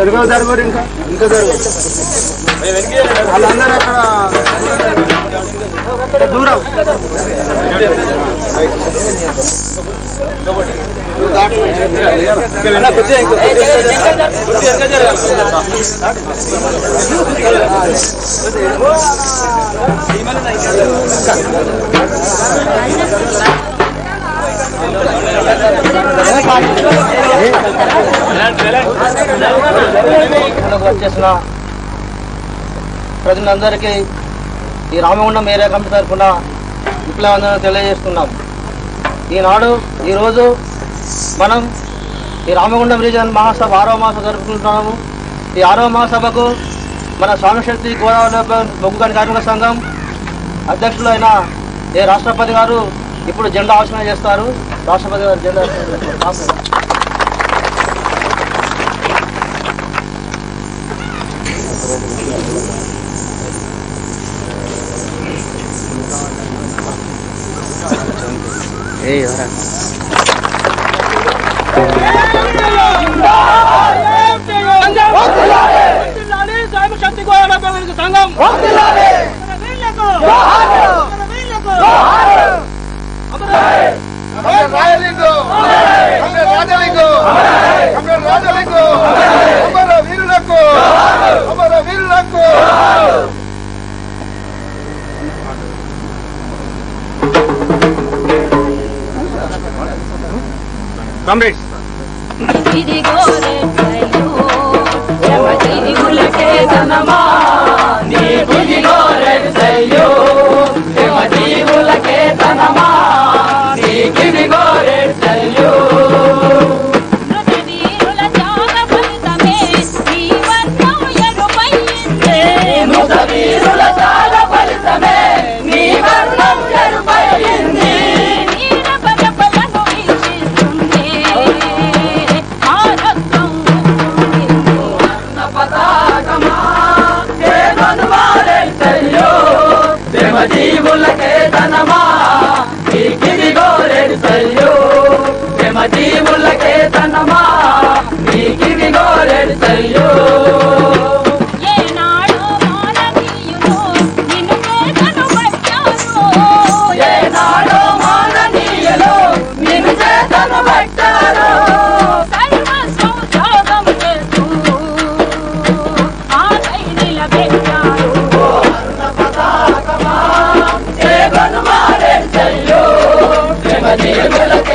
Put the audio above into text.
ఎదుగో జరగరు ఇంకా ఇంకా జరగరు వాళ్ళందరూ అక్కడ దూరం ఇక్కడికి వచ్చేసిన ప్రజలందరికీ ఈ రామగుండం ఏరియా కమిటీ తరఫున విప్లవందరూ తెలియజేస్తున్నాం. ఈనాడు ఈరోజు మనం ఈ రామగుండం రీజన్ మహాసభ ఆరవ మహాసభ జరుపుకుంటున్నాము. ఈ ఆరవ మహాసభకు మన స్వామిశక్తి గోదావరి బొగ్గుగని కార్మిక సంఘం అధ్యక్షులు అయిన ఏ రాష్ట్రపతి గారు ఇప్పుడు జెండా ఆలోచన చేస్తారు. రాష్ట్రపతి గారు జెండా ఆవిష్కరణ చేస్తారు. అమర రాయలింగు అమర రాజలింగు అమర రాజలింగు 頑張れ。ములకే తనమా నీకిదిగో రెడ్ సయ్యో Jai Bala Jai